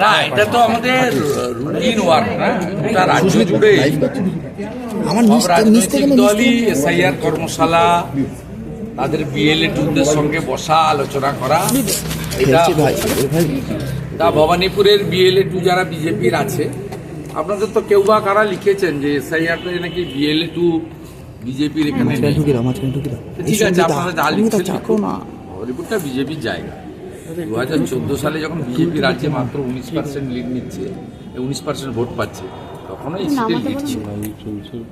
না এটা তো আমাদের রুটিন ওয়ার্ক না? গোটা রাজ্য জুড়ে আমার সব নিচ থেকে- নিচ থেকে রাজনৈতিক দলই এসআইআর কর্মশালা তাদের বিএলএ টুদের সঙ্গে বসা আলোচনা করা এটা এ তা ভবানীপুরের বিএলএ টু যারা বিজেপির আছে আপনাদের তো কেউ বা কারা লিখেছেন যে এসআইআর নাকি বিএলএ টু বিজেপির এখানে ঠিক আছে আপনারা যা লিখছেন চাকো না। হরিপুরটা বিজেপির জায়গা। দু হাজার চোদ্দ সালে যখন বিজেপি রাজ্যে মাত্র উনিশ পার্সেন্ট লিড নিচ্ছে উনিশ পার্সেন্ট ভোট পাচ্ছে তখনও এই সিটে লিড ছিল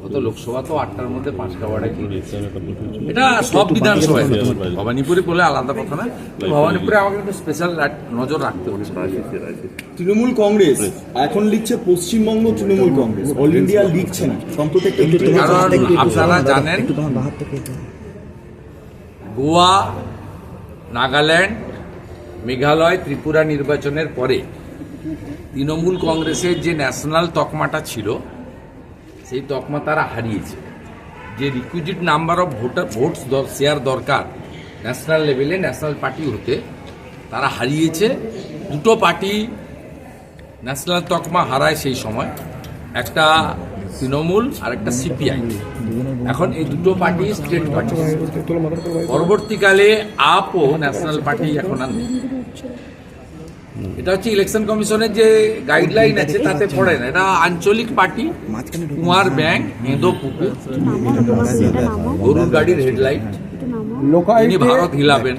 গত লোকসভা তো আটটার মধ্যে পাঁচটা ওয়ার্ডে জিতেছে। এটা সব বিধানসভায়। ভবানীপুরে বলে আলাদা কথা না। ভবানীপুরে আমাকে একটু স্পেশাল নজর রাখতে হচ্ছে। তৃণমূল কংগ্রেস এখন লিখছে পশ্চিমবঙ্গ তৃণমূল কংগ্রেস। অল ইন্ডিয়া লিখছে না। সম্প্রতি আপনারা জানেন-। গোয়া নাগাল্যান্ড মেঘালয় ত্রিপুরা নির্বাচনের পরে তৃণমূল কংগ্রেসের যে ন্যাশনাল তকমাটা ছিল, সেই তকমা তারা হারিয়েছে। যে requisite number of voter votes share দরকার ন্যাশনাল লেভেলে ন্যাশনাল পার্টি হতে, তারা হারিয়েছে। দুটো পার্টি ন্যাশনাল তকমা হারায় সেই সময়। একটা তৃণমূল আর একটা সিপিআই এখন এই দুটো পার্টি স্টেট পার্টি। পরবর্তীকালে আপ ও ন্যাশনাল পার্টি এখন আর। এটা হচ্ছে ইলেকশন কমিশনের যে গাইডলাইন আছে, তাতে পড়ে না। এটা আঞ্চলিক পার্টি, কুমার ব্যাংক হেঁদো পুকুর, গরুর গাড়ির হেডলাইট তিনি ভারত হিলাবেন,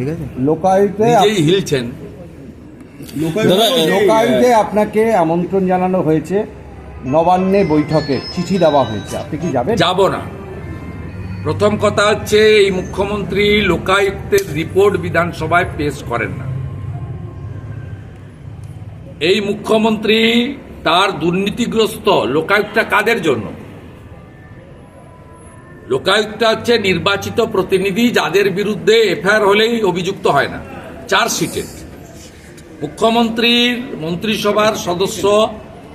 নিজেই হিলছেন। লোকায়ুক্তে আপনাকে আমন্ত্রণ জানানো হয়েছে। নবান্নে বৈঠকে চিঠি দেওয়া হয়েছে। আপনি কি যাবেন? যাব না। প্রথম কথা হচ্ছে, এই মুখ্যমন্ত্রী লোকায়ুক্তের রিপোর্ট বিধানসভায় পেশ করেন না। এই মুখ্যমন্ত্রী তার দুর্নীতিগ্রস্ত লোকায়ুক্তটা কাদের জন্য? লোকায়ুক্ত হচ্ছে নির্বাচিত প্রতিনিধি যাদের বিরুদ্ধে এফআইআর হলেই অভিযুক্ত হয় না। চার সিটের মুখ্যমন্ত্রীর মন্ত্রিসভার সদস্য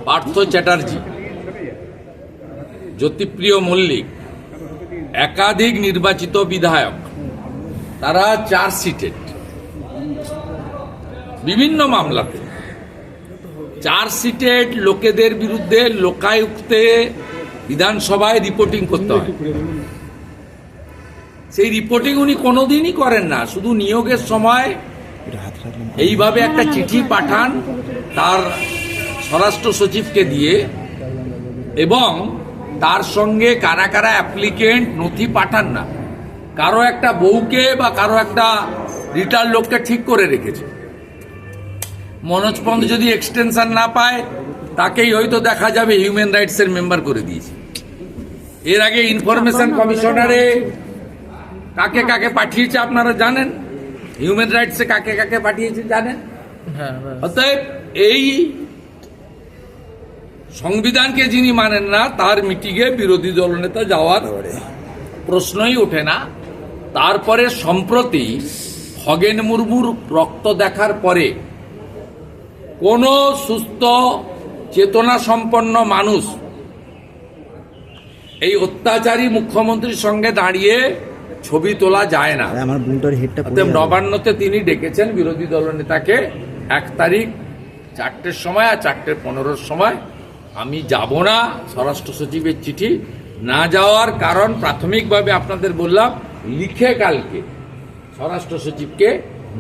পার্থ চ্যাটার্জি, জ্যোতিপ্রিয় মল্লিক, একাধিক নির্বাচিত বিধায়ক, তারা চার সিটেড বিভিন্ন মামলাতে সিটেড লোকেদের বিরুদ্ধে লোকায়ুক্তে বিধানসভায় রিপোর্টিং করতে হয়। সেই রিপোর্টিং উনি কোনোদিনই করেন না, শুধু নিয়োগের সময় এইভাবে একটা চিঠি পাঠান, তার স্বরাষ্ট্র সচিবকে দিয়ে এবং তার সঙ্গে কারা কারা অ্যাপ্লিকেন্ট নথি পাঠান না কারও একটা বউকে বা কারও একটা রিটার লোককে ঠিক করে রেখেছে। মনোজ পন্থ যদি এক্সটেনশন না পায় তাকেই হয়তো দেখা যাবে হিউম্যান রাইটসের মেম্বার করে দিয়েছে। এর আগে ইনফরমেশন কমিশনারে কাকে কাকে পাঠিয়েছে আপনারা জানেন? হিউম্যান রাইটসে কাকে কাকে পাঠিয়েছে জানেন? অতএব এই সংবিধানকে যিনি মানেন না তার মিটিংয়ে বিরোধী দলনেতা যাওয়ার প্রশ্নই ওঠে না। তারপরে সম্প্রতি খগেন মুর্মুর রক্ত দেখার পরে কোন সুস্থ চেতনা সম্পন্ন মানুষ এই অত্যাচারী মুখ্যমন্ত্রীর সঙ্গে দাঁড়িয়ে ছবি তোলা যায় না। আমার হেডটা। নবান্নতে তিনি ডেকেছেন বিরোধী দলনেতাকে এক তারিখ চারটের সময় আর চারটে পনেরোর সময়। আমি যাব না, স্বরাষ্ট্র সচিবের চিঠি না যাওয়ার কারণ প্রাথমিকভাবে আপনাদের বললাম, লিখে কালকে স্বরাষ্ট্র সচিবকে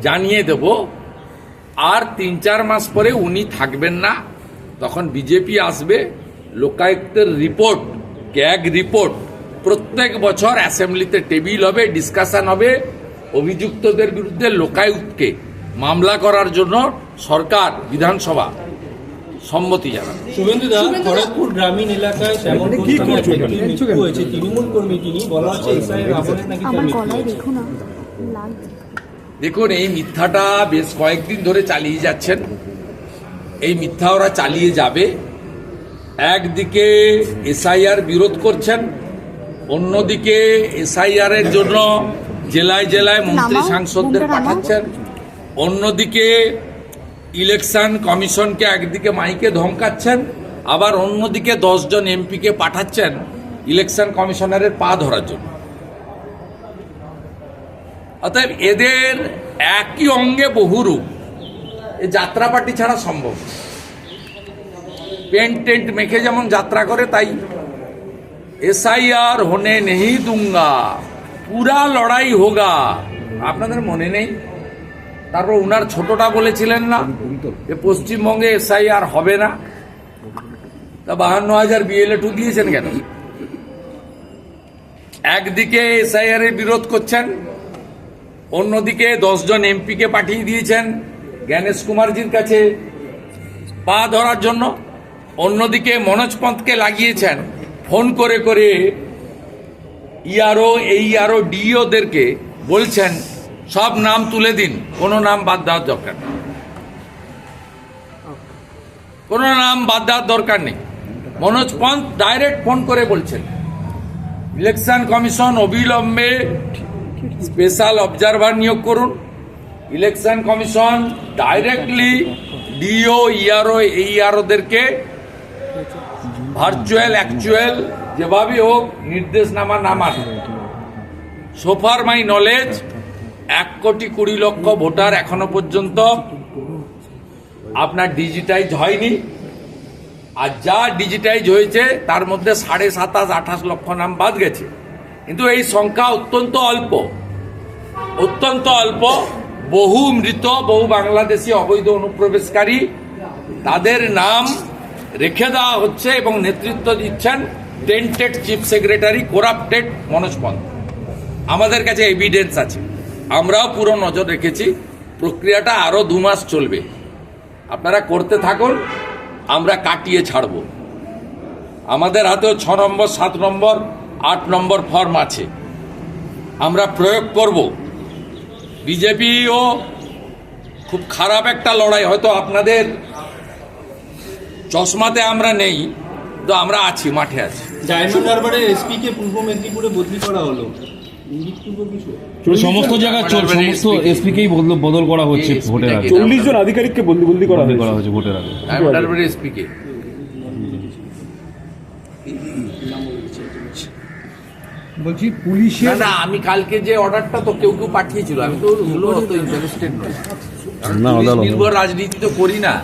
জানিয়ে দেব। আর তিন চার মাস পরে উনি থাকবেন না, তখন বিজেপি আসবে, লোকায়ুক্তের রিপোর্ট ক্যাগ রিপোর্ট, প্রত্যেক বছর অ্যাসেম্বলিতে টেবিল হবে, ডিসকাশন হবে, অভিযুক্তদের বিরুদ্ধে লোকায়ুক্তকে মামলা করার জন্য সরকার, বিধানসভা সম্মতি জানাবে শুভেন্দুদা খড়গপুর গ্রামীণ এলাকায় তেমন কি হয়েছে তৃণমূল কর্মী তিনি বলা হচ্ছে দেখুন এই মিথ্যাটা বেশ কয়েকদিন ধরে চালিয়ে যাচ্ছেন। এই মিথ্যা ওরা চালিয়ে যাবে। একদিকে এসআইআর বিরোধ করছেন অন্যদিকে এসআইআর এর জন্য জেলায় জেলায় মন্ত্রী সাংসদদের পাঠাচ্ছেন। অন্যদিকে ইলেকশন কমিশনকে একদিকে মাইকে ধমকাচ্ছেন, আবার অন্যদিকে দশজন এমপিকে পাঠাচ্ছেন ইলেকশন কমিশনারের পা ধরার জন্য। অতএব এদের একই অঙ্গে বহুরূপ। এ যাত্রা পার্টি ছাড়া সম্ভব। পেন্ট টেন্ট মেখে যেমন যাত্রা করে, তাই এসআইআর হোনে নেহি দুঙ্গা, পুরা লড়াই হোগা। আপনাদের মনে নেই? তারপর উনার ছোটটা বলেছিলেন না, যে পশ্চিমবঙ্গে এসআইআর হবে না। তা বাহান্ন হাজার বিএলএ টু দিয়েছেন কেন? একদিকে এসআইআর এর বিরোধ করছেন, অন্যদিকে দশজন এমপিকে পাঠিয়ে দিয়েছেন জ্ঞানেশ কুমারজির কাছে পা ধরার জন্য। অন্যদিকে মনোজ পন্থকে লাগিয়েছেন ফোন করে করে ইআরও এই আরও ডিওদেরকে বলছেন সব নাম তুলে দিন। কোনো নাম বাদ দেওয়ার দরকার নেই। কোনো নাম বাদ দেওয়ার দরকার নেই। মনোজ পন্থ ডাইরেক্ট ফোন করে বলছেন, ইলেকশন কমিশন অবিলম্বে স্পেশাল অবজারভার নিয়োগ করুন। Election commission directly DO, ERO, এইআরওদেরকে virtual, actual যেভাবে হোক, নির্দেশনামা নামান। সোফার মাই নলেজ এক কোটি কুড়ি লক্ষ ভোটার এখনও পর্যন্ত আপনার ডিজিটাইজ হয়নি। আর যা ডিজিটাইজ হয়েছে, তার মধ্যে সাড়ে সাতাশ, আঠাশ লক্ষ নাম বাদ গেছে। কিন্তু এই সংখ্যা অত্যন্ত অল্প। অত্যন্ত অল্প। বহু মৃত, বহু বাংলাদেশি অবৈধ অনুপ্রবেশকারী তাদের নাম রেখে দেওয়া হচ্ছে এবং নেতৃত্ব দিচ্ছেন tainted chief secretary corrupted Manoj আমাদের কাছে এভিডেন্স আছে। আমরাও পুরো নজর রেখেছি। প্রক্রিয়াটা আরও দু মাস চলবে। আপনারা করতে থাকুন, আমরা কাটিয়ে ছাড়ব। আমাদের হাতেও ছ নম্বর, সাত নম্বর, আট নম্বর ফর্ম আছে। আমরা প্রয়োগ করব। বিজেপিও খুব খারাপ একটা লড়াই, হয়তো আপনাদের চশমাতে আমরা নেই, তো আমরা আছি, মাঠে আছি। ডায়মন্ড হারবারের এসপি কে পূর্ব মেদিনীপুরে বদলি করা হলো। সমস্ত জায়গায় চল- সমস্ত এসপিকেই বদল করা হচ্ছে ভোটের আগে। চল্লিশ জন আধিকারিককে বন্দি বন্দি করা করা হয়েছে ভোটের আগে। এসপিকে বলছি পুলিশের না আমি কালকে যে অর্ডারটা তো কেউ কেউ পাঠিয়েছিল আমি তো ইন্টারেস্টেড নই। না, পুলিশ নির্ভর রাজনীতি তো করি না।